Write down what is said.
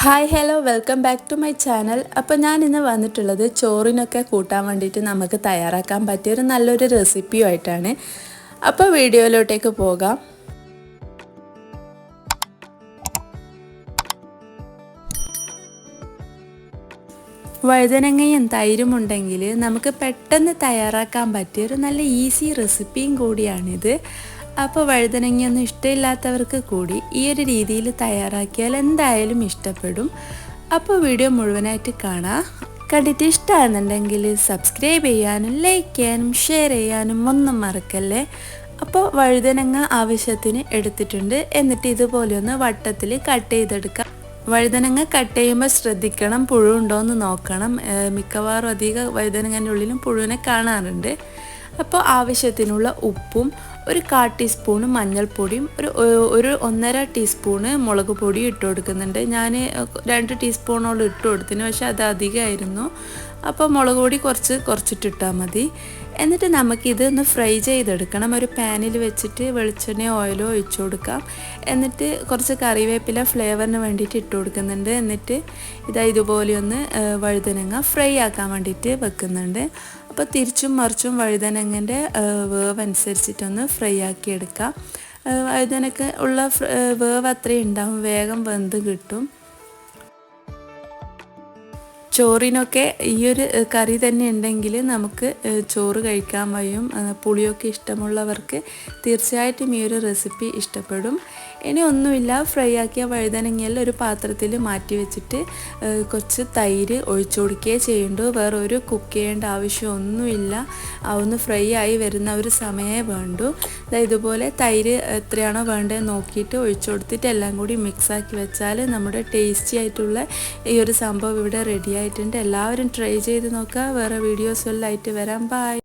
Hi hello welcome back to my channel അപ്പോൾ ഞാൻ ഇന്ന് വന്നിട്ടുള്ളത് ചോറിനൊക്കെ കൂട്ടാൻ വേണ്ടിയിട്ട് നമുക്ക് തയ്യാറാക്കാൻ പറ്റിയ ഒരു നല്ലൊരു റെസിപ്പിയുമായിട്ടാണ് അപ്പോൾ വീഡിയോയിലോട്ടേക്ക് പോകാം. വഴുതനങ്ങയും തൈരും ഉണ്ടെങ്കിൽ നമുക്ക് പെട്ടെന്ന് തയ്യാറാക്കാൻ പറ്റിയ ഒരു നല്ല ഈസി റെസിപ്പിയും കൂടിയാണിത്. അപ്പോൾ വഴുതനങ്ങയൊന്നും ഇഷ്ടമില്ലാത്തവർക്ക് കൂടി ഈ ഒരു രീതിയിൽ തയ്യാറാക്കിയാൽ എന്തായാലും ഇഷ്ടപ്പെടും. അപ്പോൾ വീഡിയോ മുഴുവനായിട്ട് കാണാം. കണ്ടിട്ട് ഇഷ്ടമാണെന്നുണ്ടെങ്കിൽ സബ്സ്ക്രൈബ് ചെയ്യാനും ലൈക്ക് ചെയ്യാനും ഷെയർ ചെയ്യാനും ഒന്നും മറക്കല്ലേ? അപ്പോൾ വഴുതനങ്ങ ആവശ്യത്തിന് എടുത്തിട്ടുണ്ട്. എന്നിട്ട് ഇതുപോലെ ഒന്ന് വട്ടത്തിൽ കട്ട് ചെയ്തെടുക്കാം. വഴുതനങ്ങ കട്ട് ചെയ്യുമ്പോൾ ശ്രദ്ധിക്കണം പുഴു ഉണ്ടോ എന്ന് നോക്കണം മിക്കവാറും അധിക വഴുതനങ്ങന്റെ ഉള്ളിലും പുഴുവിനെ കാണാറുണ്ട്. അപ്പോൾ ആവശ്യത്തിനുള്ള ഉപ്പും ഒരു കാ ടീസ്പൂണ് മഞ്ഞൾപ്പൊടിയും ഒരു ഒരു ഒന്നര ടീസ്പൂണ് മുളക് പൊടിയും ഇട്ട് കൊടുക്കുന്നുണ്ട്. ഞാൻ രണ്ട് ടീസ്പൂണോളം ഇട്ട് കൊടുത്തിന് പക്ഷേ അത് അധികമായിരുന്നു. അപ്പോൾ മുളക് പൊടി കുറച്ച് കുറച്ചിട്ടിട്ടാൽ മതി. എന്നിട്ട് നമുക്കിത് ഒന്ന് ഫ്രൈ ചെയ്തെടുക്കണം. ഒരു പാനിൽ വെച്ചിട്ട് വെളിച്ചെണ്ണയോ ഓയിലോ ഒഴിച്ചു കൊടുക്കാം. എന്നിട്ട് കുറച്ച് കറിവേപ്പില ഫ്ലേവറിന് വേണ്ടിയിട്ട് ഇട്ട് കൊടുക്കുന്നുണ്ട്. എന്നിട്ട് ഇതാ ഇതുപോലെ ഒന്ന് വഴുതനങ്ങ ഫ്രൈ ആക്കാൻ വേണ്ടിയിട്ട് വെക്കുന്നുണ്ട്. അപ്പോൾ തിരിച്ചും മറിച്ചും വഴുതനങ്ങന്റെ വേവ് അനുസരിച്ചിട്ടൊന്ന് ഫ്രൈ ആക്കി എടുക്കാം വഴുതനക്ക് ഉള്ള വേവ് അത്രയും ഉണ്ടാവും. വേഗം വെന്ത് കിട്ടും. ചോറിനൊക്കെ ഈ ഒരു കറി തന്നെ ഉണ്ടെങ്കിൽ നമുക്ക് ചോറ് കഴിക്കാൻ വയ്യും. പുളിയൊക്കെ ഇഷ്ടമുള്ളവർക്ക് തീർച്ചയായിട്ടും ഈ ഒരു റെസിപ്പി ഇഷ്ടപ്പെടും. ഇനി ഒന്നുമില്ല ഫ്രൈ ആക്കിയ വഴുതനങ്ങയിൽ ഒരു പാത്രത്തിൽ മാറ്റി വെച്ചിട്ട് കുറച്ച് തൈര് ഒഴിച്ചു കൊടുക്കുകയേ ചെയ്യുള്ളൂ വേറെ ഒരു കുക്ക് ചെയ്യേണ്ട ആവശ്യമൊന്നുമില്ല ഒന്ന് ഫ്രൈ ആയി വരുന്ന ഒരു സമയമേ വേണ്ടു. ഇതുപോലെ തൈര് എത്രയാണോ വേണ്ടത് നോക്കിയിട്ട് ഒഴിച്ചു കൊടുത്തിട്ട് എല്ലാം കൂടി മിക്സാക്കി വെച്ചാൽ നമ്മുടെ ടേസ്റ്റി ആയിട്ടുള്ള ഈ ഒരു സംഭവം ഇവിടെ റെഡി ആയിട്ടുണ്ട്. എല്ലാവരും ട്രൈ ചെയ്ത് നോക്കുക. വേറെ വീഡിയോസ് എല്ലാം ആയിട്ട് വരാം. ബൈ